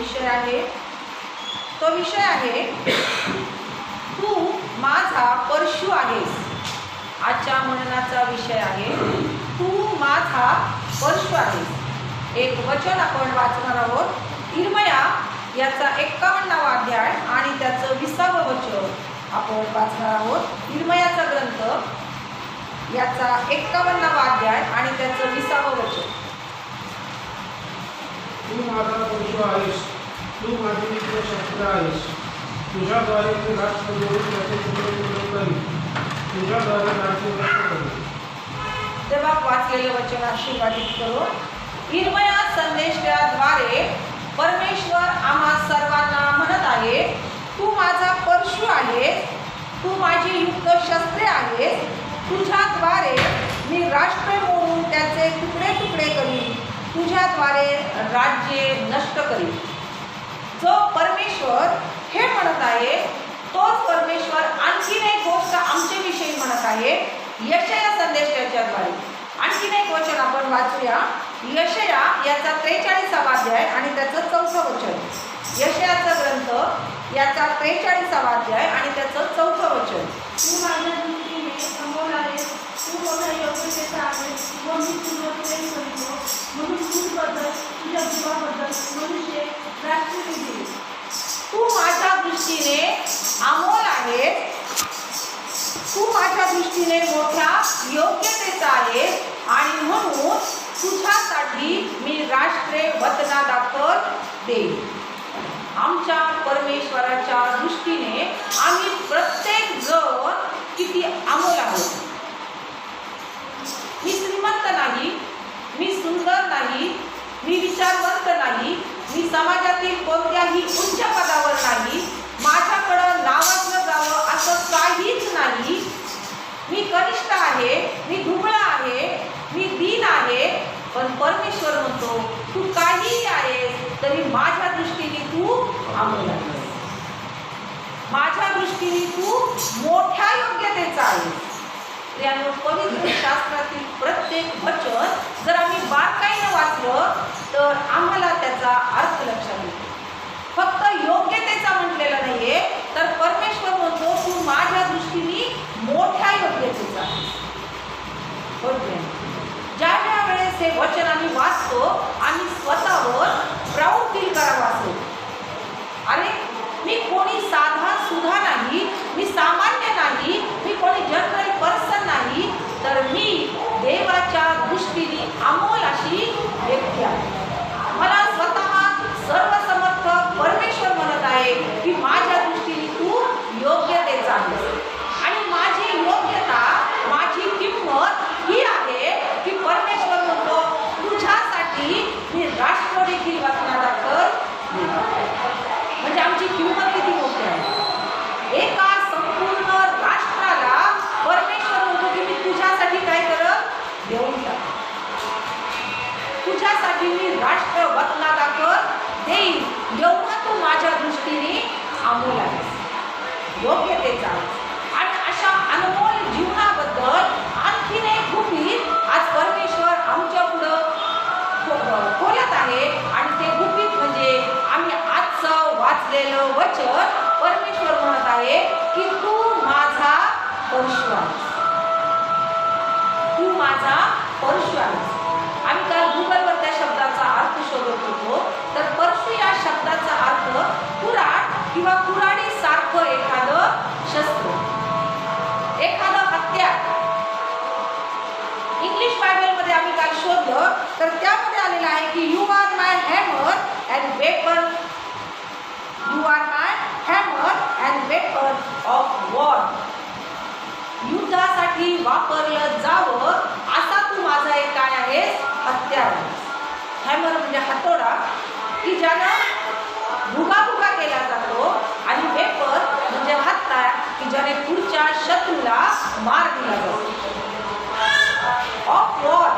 विषय आहे. तो विषय आहे तू माझा परशु आहेस. आजच्या मननाचा विषय आहे तू माझा परशु आहेस. एक वचन आपण वाचणार आहोत. इरमया याचा एक्कावन्नावा अध्याय आणि त्याचं विसावं वचन आपण वाचणार आहोत. इरमयाचा ग्रंथ याचा एक्कावन्नावा अध्याय आणि त्याचं विसावं वचन. तू माझा पुरुष आहेस. तू माझी मित्र शस्त्र आहेस. तुझ्याद्वारे मी राष्ट्र जोडून त्याचे तुकडे करी तुझ्याद्वारे राज्य नष्ट करीन. तेव्हा वाचलेलं वचन आशीर्वादित करो. हिरमया संदेशाद्वारे परमेश्वर आम्हा सर्वांना म्हणत आहे तू माझा परशु आहेस. तू माझी युक्त शस्त्रे आहेस. तुझ्याद्वारे मी राष्ट्र मोडून त्याचे तुकडे तुकडे करीन तुझ्याद्वारे राज्ये नष्ट करील जो परमेश्वर हे म्हणत आहे तोच परमेश्वर आणखीन एक गोष्ट आमच्याविषयी म्हणत आहे यशया संदेशाच्याद्वारे आणखीन एक वचन आपण वाचूया. यशया याचा त्रेचाळीसावा अध्याय आणि त्याचं चौथं वचन. यशयाचा ग्रंथ याचा त्रेचाळीसावा अध्याय आणि त्याचं चौथं वचन. तू माझ्या दृष्टीने समोर आहेस. तू मोठ्या योग्यतेचा आहेस व मी तुझं प्रेम करतो म्हणून तुझबद्दल तुझ्या जीवाबद्दल मनुष्य राष्ट्र दिली तू माझ्या दृष्टीने अमोल आहे. तू माझ्या दृष्टीने मोठ्या योग्यतेचा आहे. आणि म्हणून तुझ्यासाठी मी राष्ट्रे वतना दाखल देईन. आमच्या परमेश्वराच्या दृष्टीने आम्ही प्रत्येक जण किती अमोल आहोत. मी श्रीमंत नाही मी सुंदर नाही मी विचारवंत नाही मी समाजातील कोणत्याही उच्च पदावर नाही माझ्याकडं नावाजलं जावं असं काहीच नाही. मी कनिष्ठ आहे मी दुबळा आहे मी दीन आहे पण परमेश्वर म्हणतो तू काहीही आहेस तरी माझ्या दृष्टीने तू अमोल माझ्या दृष्टीने तू मोठ्या योग्यतेचा आहेस. त्यामुळे पवित्र शास्त्रातील प्रत्येक वचन जर आम्ही बारकाईनं वाचलं तर आम्हाला त्याचा अर्थ लक्षात येतो. फक्त योग्यतेचा म्हटलेला नाहीये तर परमेश्वर म्हणतो तू माझ्या दृष्टीने मोठ्या योग्यतेचा ज्या ज्या वेळेस हे वचन आम्ही वाचतो आम्ही स्वतःवर प्राऊड फील करावा असं अरे मी कोणी साधा सुद्धा नाही मी सामान्य नाही मी कोणी जनरल पर्सन नाही तर मी देवाच्या दृष्टीने अमोल अशी व्यक्ती परशु तू माझा परशु आम्ही काल गुगलवर त्या शब्दाचा अर्थ शोधत होतो. तर परशु या शब्दाचा अर्थ कुराड किंवा कुराडी सारखं एखादं शस्त्र. एखादं हत्या. इंग्लिश बायबलमध्ये आम्ही काल शोधलं. तर त्यामध्ये आलेलं आहे की you are my hammer and weapon you are my hammer and weapon of war युद्धासाठी वापरलं जावं असा तू माझा एक काय आहे? हत्यार. हॅमर म्हणजे हातोडा. की ज्यानं भुगाभुगा केला जातो आणि वेपर म्हणजे हत्या की ज्याने पुढच्या शत्रूला मार दिला जातो. ऑफ वॉर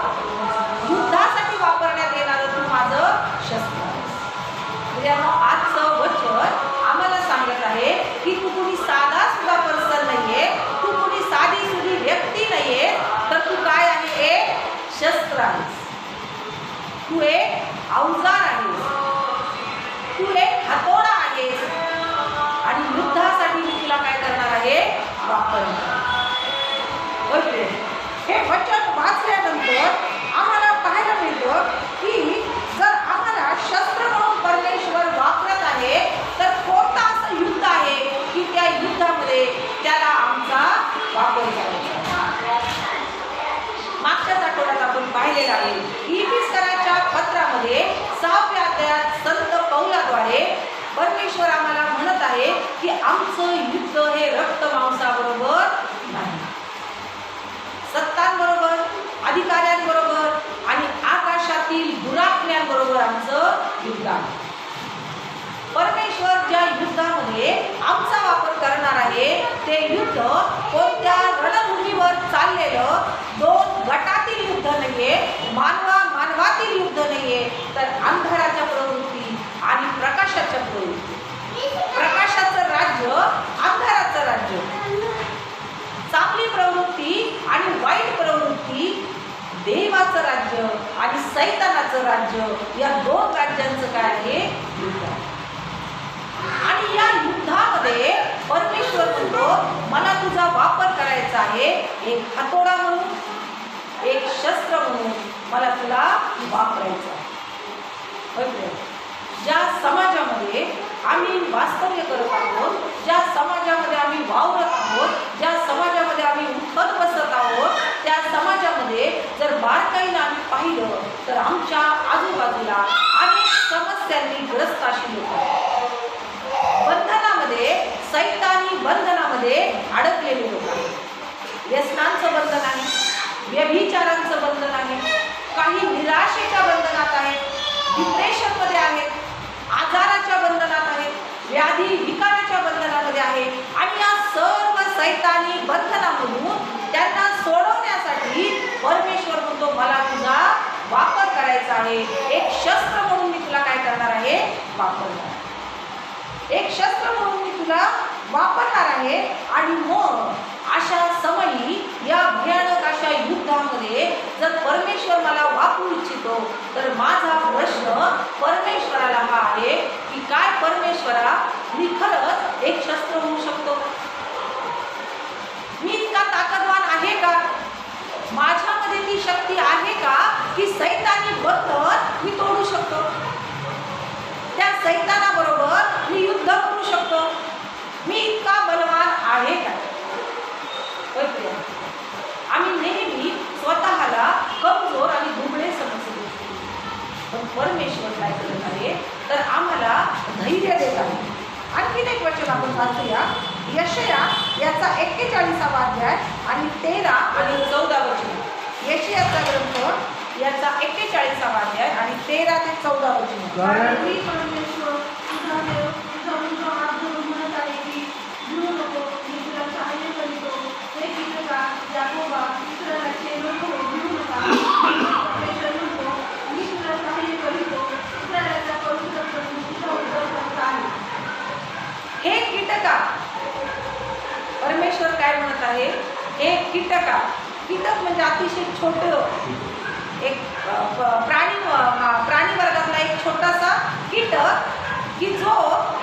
करणार आहे. ते युद्ध कोणत्या रणभूमीवर चाललेलं? दोन गटातील युद्ध नाहीये मानवा मानवातील युद्ध नाहीये तर अंधाराच्या प्रवृत्ती आणि प्रकाशाच्या प्रवृत्ती. प्रकाशाचं राज्य अंधाराचं राज्य. चांगली प्रवृत्ती आणि वाईट प्रवृत्ती देवाचं राज्य आणि सैतानाचं राज्य या दोन राज्यांचं काय आहे? युद्ध. आणि या युद्ध परमेश्वर म्हणतो मला तुझा वापर करायचा आहे एक हातोडा म्हणून एक शस्त्र म्हणून मला तुला वापरायचं आहे. ज्या समाजामध्ये आम्ही वास्तव्य करत आहोत ज्या समाजामध्ये आम्ही वावरत आहोत ज्या समाजामध्ये आम्ही उठत बसत आहोत त्या समाजामध्ये जर बारकाईनं आम्ही पाहिलं तर आमच्या आजूबाजूला अनेक समस्यांनी ग्रस्त अशी लोक आहेत बंधनामध्ये सैतानी बंधनामध्ये अडकलेले लोक आहेत व्यसनांचं बंधन आहे व्यभिचारांचं बंधन आहे काही निराशेच्या बंधनात आहेत डिप्रेशनमध्ये आहेत आजाराच्या बंधनात आहेत व्याधी विकाराच्या बंधनामध्ये आहे. आणि या सर्व सैतानी बंधनामधून त्यांना सोडवण्यासाठी परमेश्वर म्हणतो मला तुझा वापर करायचा आहे. एक शस्त्र म्हणून मी तुला काय करणार आहे? वापरणार एक शस्त्र म्हणून मी तुला वापरणार आहे. आणि मग अशा समयी या भयानक अशा युद्धामध्ये जर परमेश्वर मला वापरू इच्छितो तर माझा प्रश्न परमेश्वराला हा आहे की काय परमेश्वरा मी खरंच एक शस्त्र होऊ शकतो? मी इतका ताकदवान आहे का? माझ्यामध्ये ती शक्ती आहे का की सैतानी बद्दल मी तोडू शकतो? त्या सैतानाबरोबर मी युद्ध करू शकतो? मी इतका बलवान आहे का? आम्ही नेहमी स्वतःला कमजोर आणि दुबळे समजतो. पण परमेश्वर काय करत आहे? तर आम्हाला धैर्य देत आहे. आणखीन एक वचन आपण वाचूया. यशया याचा एक्केचाळीसावा अध्याय आणि तेरा आणि चौदा वचन. यशयाचा ग्रंथ याचा एक्केचाळीसावा अध्याय आणि तेरा ते चौदा वचन कारण मी परमेश्वर तुझा देव तुझा मुलगा हात धरून म्हणत आहे की भिवू नको मी तुला सहाय्य करीतो हे कीटका याकोबा इस्रायलाचे लोक भिवू नका परमेश्वर म्हणतो मी तुला सहाय्य करीतो इस्रायलाचा पवित्र प्रभू तुझा उद्धार करत आहे हे कीटका. परमेश्वर काय म्हणत आहे? हे कीटका. कीटक म्हणजे अतिशय छोट एक प्राणी प्राणी वर्गातला एक छोटासा कीटक की जो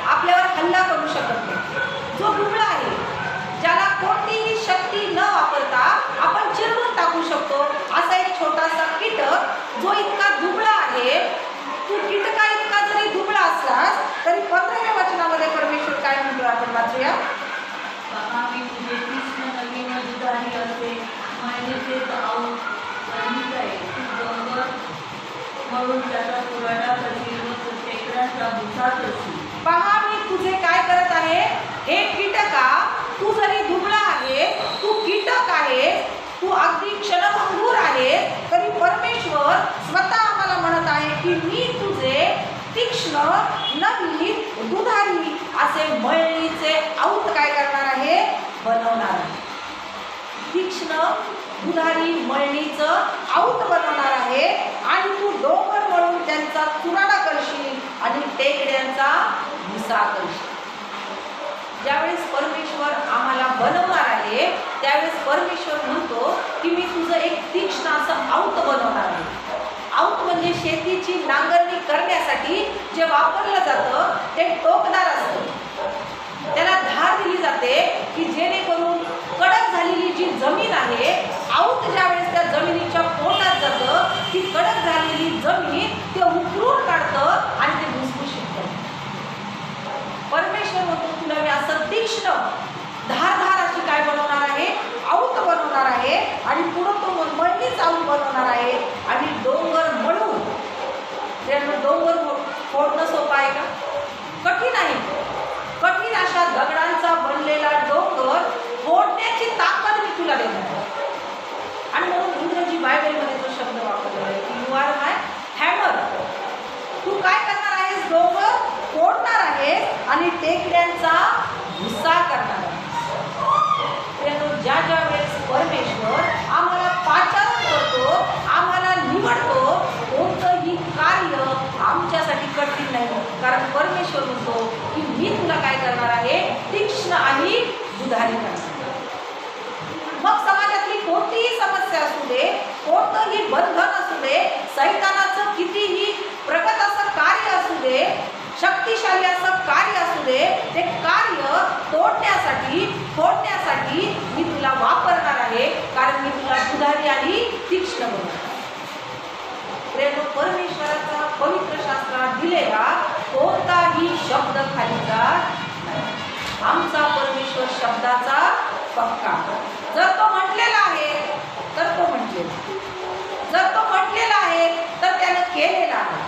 आपल्यावर हल्ला करू शकत नाही. जो रुग्ण आहे ज्याला कोणतीही शक्ती न वापरता आपण चिरवून टाकू शकतो असा एक छोटासा कीटक जो इतका दुबळा आहे तू कीटका इतका जरी दुबळा असलास तरी पंधराव्या वचनामध्ये परमेश्वर काय म्हणतो आपण वाचूया पहा मी तुझे काय करत आहे? हे कीटका तू जरी दुबळा आहे तू कीटक आहे तू अगदी क्षणभंगूर आहे तरी परमेश्वर स्वतः आम्हाला म्हणत आहे की मी तुझे तीक्ष्ण नवी दुधारी असे मळणीचे औत काय करणार आहे? बनवणार आहे. तीक्ष्ण दुधारी मळणीचं औत बनवणार आहे आणि तू डोंगर म्हणून त्यांचा चुराडा करशील आणि टेकड्यांचा भुसा करशील. ज्यावेळेस परमेश्वर आम्हाला बनवणार आहे त्यावेळेस परमेश्वर म्हणतो की मी तुझं एक तीक्ष्ण असं आऊत बनवणार आहे. आऊत म्हणजे शेतीची नांगरणी करण्यासाठी जे वापरलं जातं ते टोकदार असतं. त्याला धार दिली जाते की जेणेकरून कडक झालेली जी जमीन आहे आऊत ज्यावेळेस त्या जमिनीच्या पोटात जातं ती कडक झालेली जमीन ते उकरून काढतं आणि ते भुसभुशीत करतं. परमेश्वर म्हणतो तुला असं तीक्ष्ण धारधार अशी काय बनवणार आहे? आऊत बनवणार आहे आणि पुढं तो मळणीच आऊत बनवणार आहे. आणि डोंगर मळून. त्यामुळे डोंगर फोडणं सोपं आहे का? कठीण आहे. कठीण अशा दगडांचा बनलेला डोंगर फोडण्याची ताकद मी तुला देणार आणि म्हणून इंग्रजी बायबलमध्ये तो शब्द वापरला आहे की यू आर माय हॅमर तू काय करणार आहेस डोंगर? फोडणार आहेस आणि टेकड्यांचा भुसा करणार ज्या ज्या वेळेस परमेश्वर आम्हाला पाचार करतो आम्हाला निवडतो कोणतंही कार्य आमच्यासाठी कठीण नाही कारण परमेश्वर म्हणतो की मी तुला काय करणार आहे? तीक्ष्ण आणि दुधारी करणार मग समाजातली कोणतीही समस्या असू दे कोणतंही बंधन असू दे सैतानाचं कितीही प्रगत असं कार्य असू दे शक्तिशाली असं कार्य असू दे ते कार्य करण्यासाठी फोडण्यासाठी मी तुला वापरणार आहे कारण मी तुला दुधारी आणि तीक्ष्ण बनवणार प्रेम परमेश्वराचा पवित्र शास्त्रात दिलेला कोणताही शब्द खाली जात आमचा परमेश्वर शब्दाचा पक्का. जर तो म्हटलेला आहे तर तो म्हटलेला जर तो म्हटलेला आहे तर त्यानं केलेला आहे.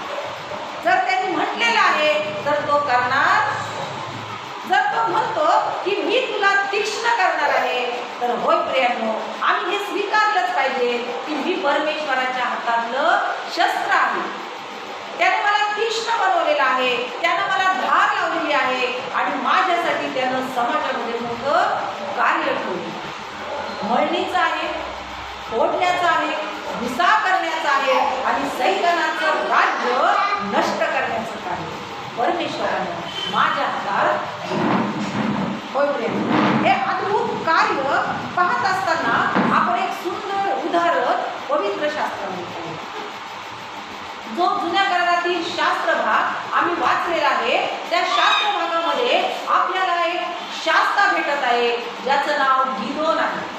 जर त्यांनी म्हटलेला आहे तर तो करणार म्हणतो की मी तुला तीक्ष्ण करणार आहे. तर होय प्रियांनो आम्ही हे स्वीकारलंच पाहिजे की मी परमेश्वराच्या हातातलं शस्त्र आहे. त्याने मला तीक्ष्ण बनवलेलं आहे. त्यानं मला धार लावलेली आहे. आणि माझ्यासाठी त्यानं समाजामध्ये मोठं कार्य ठेवलं. मळणीचं आहे फोडण्याचं आहे भुसा करण्याचं आहे आणि सैतानाचं राज्य नष्ट करण्याचं कार्य. परमेश्वरानं माझ्या हातात होय प्रेम. हे अद्भुत कार्य पाहत असताना आपण एक सुंदर उदाहरण पवित्र शास्त्र जो जुन्या करारातील शास्त्र भाग आम्ही वाचलेला आहे त्या शास्त्र भागामध्ये आपल्याला एक शास्त्र भेटत आहे ज्याचं नाव गिदोन आहे.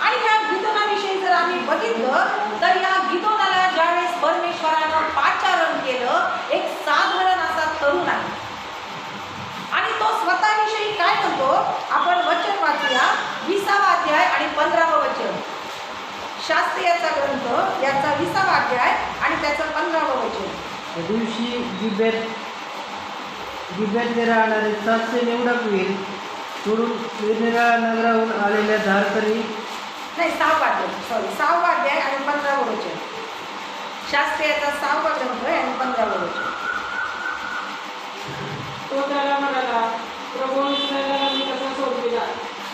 आणि ह्या गिदोनाविषयी जर आम्ही बघितलं तर या गिदोनाला ज्यावेळेस परमेश्वरानं पाचारण केलं एक साधारण असा तरुण आहे. तो स्वतःविषयी काय म्हणतो? आपण वचन वाचूया. विसावा अध्याय आणि पंधरावं वचन. शास्त्रीयाचा ग्रंथ याचा विसावा अध्याय आणि त्याचं पंधरावं वचन. त्या दिवशी गिबेत गिबेतले राहणारे सातशे निवडक वीर सोडून निरनिराळ्या नगराहून आलेल्या धारकरी नाही सहावा अध्याय. सॉरी सहावा अध्याय आणि पंधरावं वचन. शास्त्रीयाचा सहावा ग्रंथ आहे आणि पंधरावं वचन. तो त्याला म्हणाला प्रभू इस्रायला मी कसा सोडविला?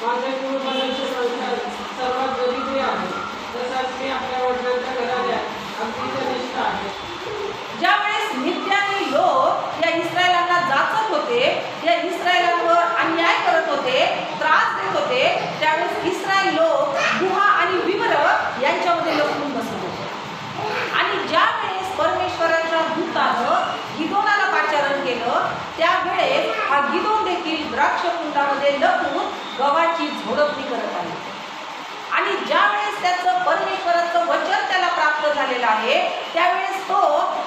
माझे माझ्या बदलचे संसार सर्वात दरिद्री आहे. तसाच मी आपल्या वडिलांच्या घराल्या अगदी कनिष्ठ आहे. ज्यावेळेस नित्याने लोक या इस्रायलांना जाचत होते या इस्रायलांवर अन्याय करत होते त्रास देत होते त्यावेळेस इस्रायल लोक गुहा आणि विवर यांच्यामध्ये लपून बसत होते आणि ज्या वेळेस परमेश्वराच्या दूतानं गिदोनाला पाचारण केलं त्यावेळेस हा गिदोन देखील द्राक्ष कुंडामध्ये लपून गव्हाची झोडपणी करत आहे आणि ज्या वेळेस त्याचं परमेश्वराचं वचन त्याला प्राप्त झालेलं आहे त्यावेळेस तो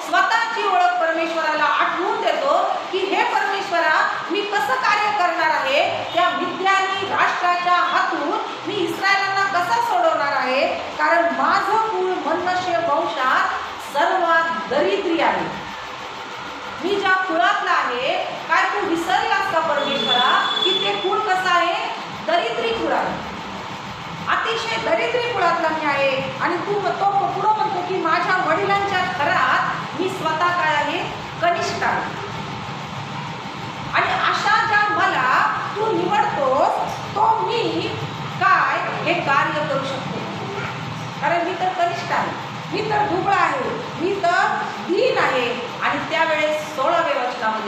स्वतःची ओळख परमेश्वराला आठवून देतो की हे परमेश्वरा मी कसं कार्य करणार आहे? त्या विद्यानी राष्ट्राच्या हातून मी इस्रायलांना कसा सोडवणार आहे? कारण माझं कुळ मनुष्य वंशात सर्वात दरिद्री आहे. कुळातला आहे. काय तू विसरलास का परमेश्वरा? की ते कुळ कसं आहे? दरिद्री कुळ आहे. अतिशय दरिद्री कुळातला मी आहे. आणि तू तो पुढं म्हणतो की माझ्या वडिलांच्या घरात मी स्वतः काय आहे? कनिष्ठ आहे. आणि अशा ज्या मला तू निवडतोस तो मी काय हे कार्य करू शकतो. कारण मी तर कनिष्ठ आहे. मी तर दुबळा आहे. मी तर दीन आहे. आणि त्यावेळेस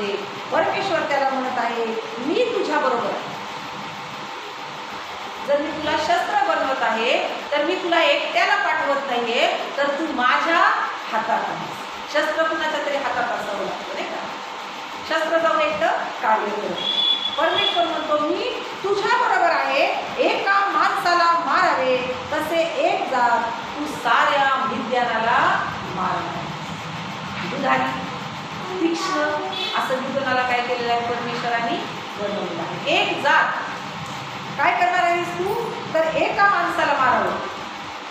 आहे. परमेश्वर त्याला म्हणत आहे मी तुझ्या बरोबर जर मी तुला शस्त्र बनवत आहे तर मी तुला एकट्याला पाठवत नाहीये तर तू माझ्या हातात आहेस. शस्त्र कुणाच्या तरी हातात असावं लागतं नाही का? शस्त्र जाऊन एकटं कार्य करत परमेश्वर म्हणतो मी तुझ्या बरोबर आहे. एका माणसाला मारावे तसे एक जात तू साऱ्या विद्यानाला मारणार दुधारी तीक्ष्ण. असं विद्वानाला काय केलेलं आहे परमेश्वराने बनवलेलं आहे. एक जात. काय करणार आहेस तू? तर एका माणसाला मारावं.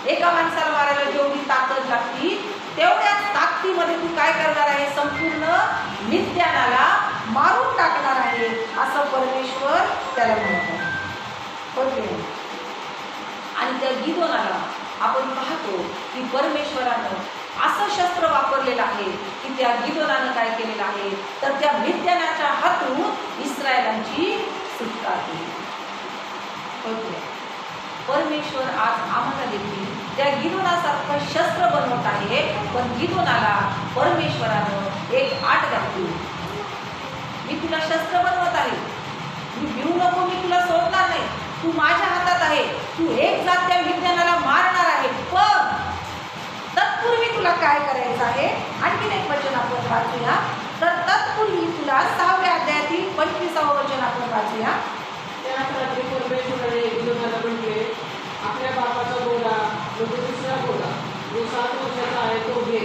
एका माणसाला मारायला जेवढी ताकद लागती तेवढ्या ताकदीमध्ये तू काय करणार आहे? संपूर्ण नित्यानाला मारून टाकणार आहे असं परमेश्वर त्याला म्हणत आहे. आणि त्या गिदोनाला आपण पाहतो की परमेश्वरानं असं शस्त्र वापरलेलं आहे की त्या गिदोनानं काय केलेलं आहे? तर त्या मिद्यानाच्या हातून इस्रायलांची सुटका केली. परमेश्वर आज आम्हाला देखील त्या गिदोनासारखं शस्त्र बनवत आहे पण गिदोनाला परमेश्वरानं एक आट घातली. मी तुला शस्त्र बनवत आहे. मी घेऊ नको मी तुला सोडणार नाही. तू माझ्या हातात आहे. तू एक जात त्या विज्ञानाला मारणार आहे. पण तत्पूर्वी तुला काय करायचं आहे? आणखीन एक वचन आपण वाचूया. तर तत्पूर्वी तुला सहाव्या अध्यायातील पंचवीसावं वचन आपण वाचूया. त्याच रात्री परमेश्वराने गिदोनाला म्हटले आपल्या बापाचा बोला म्हणजे दुसरा बोला. जो सात वर्षाचा आहे तो घे.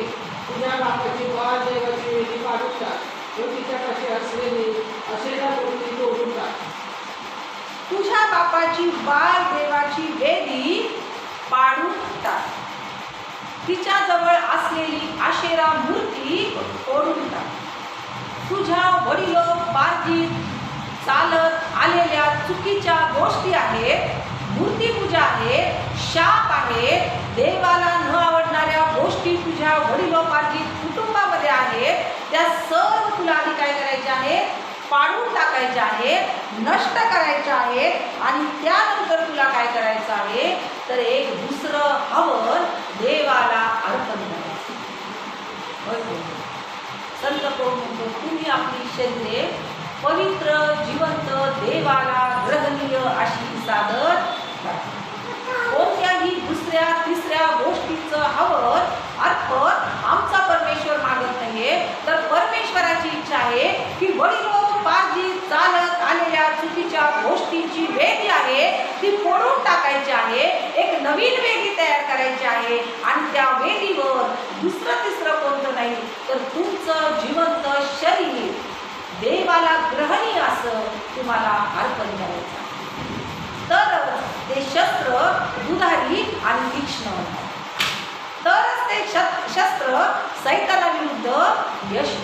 तुझ्या बापाची बाळ देवाची वेदी पाडून टाक. व तिच्यापाशी असलेली असेला मूर्ती तोडून टाक. तुझ्या बापाची बाल देवाची वेदी पाडून टाक. तिच्याजवळ असलेली आशेरा मूर्ती तोडून टाक. तुझ्या वडिलो पार्थिव चालत आलेल्या चुकीच्या गोष्टी आहेत मूर्तीपूजा आहे शाप आहे देवाला न आवडणाऱ्या गोष्टी तुझ्या वडिलोपार्जित कुटुंबामध्ये आहेत त्या सर्व तुला आधी काय करायच्या आहेत पाडून टाकायचे आहेत नष्ट करायचे आहेत आणि त्यानंतर तुला काय करायचं आहे? तर एक दुसरं हवन देवाला अर्पण करायचं. संत म्हणतो तुम्ही आपली शरीरे पवित्र जिवंत देवाला ग्रहणीय अशी सादर कोणत्याही दुसऱ्या तिसऱ्या गोष्टीचं हवं अर्पण आमचा परमेश्वर मागत नाहीये. तर परमेश्वराची इच्छा आहे की वडिलोपार्जित चालत आलेल्या चुकीच्या गोष्टींची वेग आहे ती फोडून टाकायची आहे एक नवीन वेगी तयार करायची आहे आणि त्या वेदीवर दुसरं तिसरं कोणतं नाही तर तुमचं जिवंत शरीर देवाला ग्रहणी असं तुम्हाला अर्पण करायचं तर तरच ते शस्त्र दुधारी आणि तीक्ष्ण तरच ते शस्त्र शस्त्र सैतानाविरुद्ध यश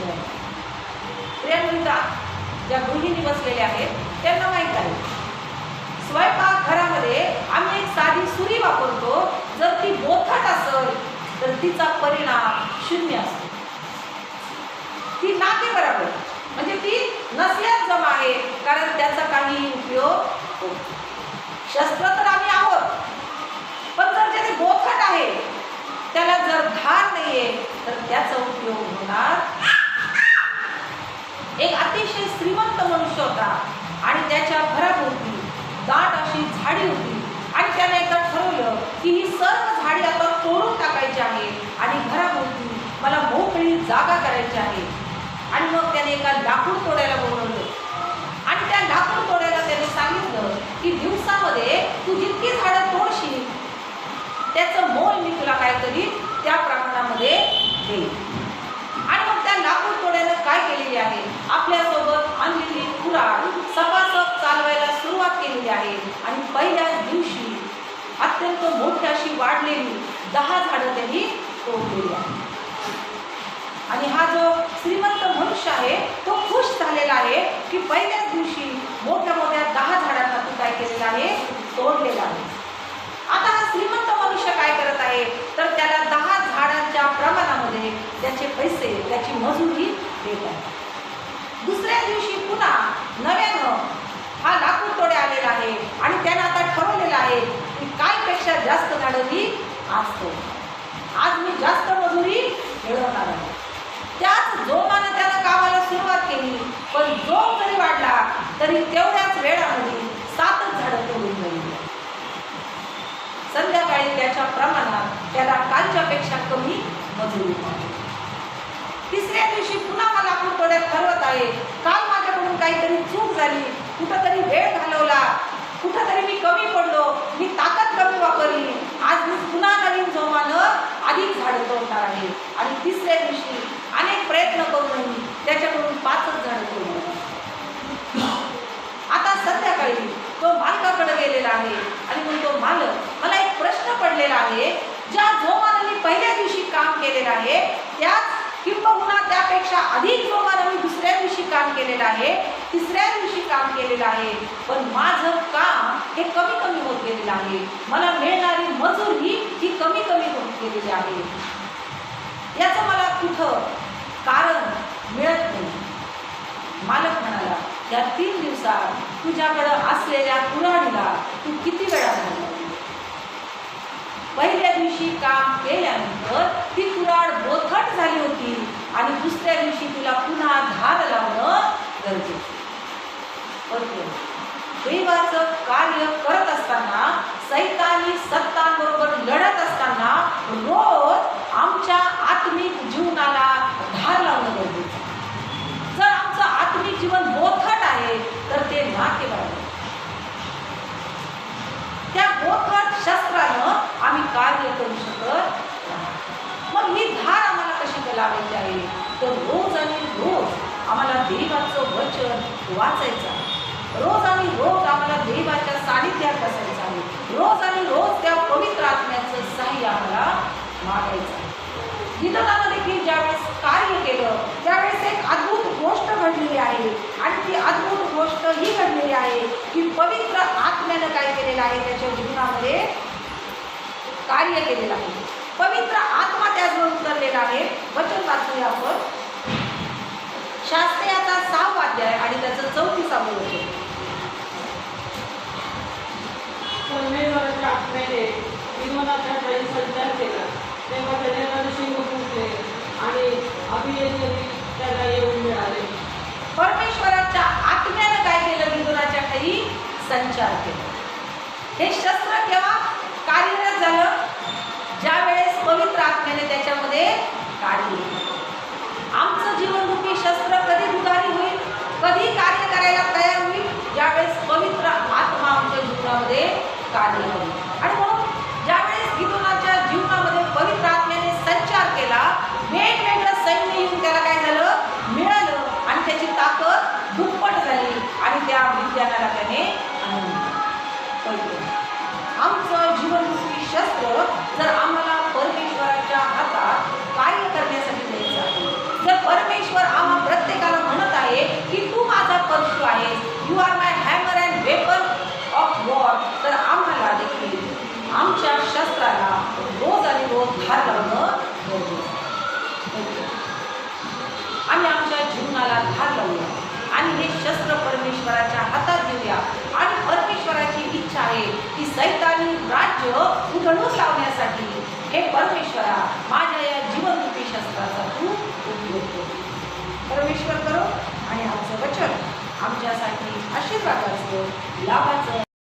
मिळवणार ज्या गृहिणी बसलेल्या आहेत त्यांना माहीत आहे. स्वयंपाक घरामध्ये आम्ही एक साधी सुरी वापरतो. जर ती बोथट असेल तर तिचा परिणाम शून्य असतो. ती नाते बरोबर म्हणजे ती नसल्यास जमा आहे कारण त्याचा काही उपयोग होतो शस्त्र तर आम्ही आहोत. पण जर ज्याने बोथट आहे त्याला जर धार नाहीये तर त्याचा उपयोग होणार एक अतिशय श्रीमंत मनुष्य होता आणि त्याच्या घराभोवती दाट अशी झाडी होती. आणि त्याने एकदा ठरवलं की ही सर्व झाडी आता तोडून टाकायची आहे आणि घराभोवती मला मोकळी जागा करायची आहे. आणि मग त्याने एका लाकूड तोडायला बोलवलं. आणि त्या लाकूड तोडायला त्याने सांगितलं की दिवसामध्ये तू जितकी झाडं तोडशील त्याचं मोल मी तुला काय करीन त्या प्रमाणामध्ये देईल आणि मग त्या लाकूड तोड्यानं काय केलेली आहे? आपल्यासोबत आणलेली कुराड सपासप चालवायला सुरुवात केलेली आहे. आणि पहिल्याच दिवशी अत्यंत मोठी अशी वाढलेली दहा झाडं त्यांनी तोडलेली आहे आणि हा जो श्रीमंत मनुष्य आहे तो खुश झालेला आहे की पहिल्याच दिवशी मोठ्या मोठ्या दहा झाडांना तू काय केलेलं आहे? तोडलेला आहे. आता हा श्रीमंत मनुष्य काय करत आहे? तर त्याला दहा झाडांच्या प्रमाणामध्ये त्याचे पैसे त्याची मजुरी देत दुसऱ्या दिवशी पुन्हा नव्यानं हा लाकूड तोडे आलेला आहे आणि त्यानं आता ठरवलेलं आहे की कायपेक्षा जास्त झाडं मी आज आज मी जास्त मजुरी मिळवणार आहे. त्याच जोमानं त्यानं कामाला सुरुवात केली पण जोम जरी वाढला तरी तेवढ्याच वेळामध्ये सातच झाडं तोडून गेली. संध्याकाळी त्याच्या प्रमाणात त्याला कालच्यापेक्षा कमी मजुरी पाहिजे. दुसऱ्या दिवशी पुन्हा मला कुठोड्यात ठरवत आहे? काल माझ्याकडून काहीतरी चूक झाली. कुठंतरी वेळ घालवला. कुठंतरी मी कमी पडलो. मी ताकद कमी वापरली. आज मी पुन्हा नवीन जोमानं अधिक झाडं तोडणार आहे. आणि तिसऱ्या दिवशी अनेक प्रयत्न करूनही त्याच्याकडून पाचच झाडं तोडली. आता संध्याकाळी तो मालकाकडे गेलेला आहे. आणि मग तो मालक मला एक प्रश्न पडलेला आहे. ज्या जोमानं मी पहिल्या दिवशी काम केलेलं आहे त्याच किंबहुना त्यापेक्षा अधिक जोमानं मी दुसऱ्या दिवशी काम केलेलं आहे तिसऱ्या दिवशी काम केलेलं आहे. पण माझं काम हे कमी कमी होत गेलेलं आहे. मला मिळणारी मजूर ही ही कमी कमी होत गेलेली आहे. याचं मला कुठं कारण मिळत नाही. मालक म्हणाला या तीन दिवसात तुझ्याकडं असलेल्या कुऱ्हाडीला तू किती वेळा झाला पहिल्या दिवशी काम केल्यानंतर ती कुराड बोथट झाली होती आणि दुसऱ्या दिवशी तिला पुन्हा धार लावणं गरजेचं ओके देवाचं कार्य करत असताना सैतानी सत्तांबरोबर लढत असताना रोज आमच्या आत्मिक जीवनाला धार लावणं गरजेचं जर आमचं आत्मिक जीवन बोथट आहे तर ते नाकेवाय त्या बोथट शस्त्रानं आम्ही कार्य करू शकत नाही. मग ही धार आम्हाला कशी काय लावायचे आहे. तर रोज आणि रोज आम्हाला देवाचं वचन वाचायचं. आहे रोज आणि रोज आम्हाला देवाच्या सानिध्यात बसायचं. आहे रोज आणि रोज त्या पवित्र आत्म्याचं साह्य आम्हाला मागायचं. आहे गिदोनानं देखील ज्यावेळेस कार्य केलं त्यावेळेस एक अद्भुत गोष्ट घडलेली आहे. आणि ती अद्भुत गोष्ट ही घडलेली आहे की पवित्र आत्म्यानं काय केलेलं आहे? त्याच्या जीवनामध्ये कार्य केलेलं आहे. पवित्र आत्मा त्याचवर उतरलेला आहे. वचन वाचूया आपण. शास्त्र्याचा सहावा अध्याय आणि त्याचं चौतीसावं वचन. परमेश्वराच्या आत्म्याने विनोदाच्या ठाई संचार केला. तेव्हा त्याने रणशिंग फुटले आणि अभिनेत्री त्याला येऊन मिळाले. परमेश्वराच्या आत्म्यानं काय केलं? विदुराच्या ठाई संचार केला. हे शस्त्र केव्हा कार्यरत झालं. ज्या वेळेस ते त्याच्यामध्ये काढले. आमचं जीवनरूपी शस्त्र कधी दुधारी होईल कधी कार्य करायला तयार होईल ज्यावेळेस पवित्र आत्मा आमच्या जीवनामध्ये कार्य होईल आणि इच्छा आहे की सैतानी राज्य उघडून लावण्यासाठी हे परमेश्वरा माझ्या या जीवनरूपी शस्त्राचा तू उपयोग कर परमेश्वर करो आणि आमचं वचन आमच्यासाठी आशीर्वादाचं लाभाचं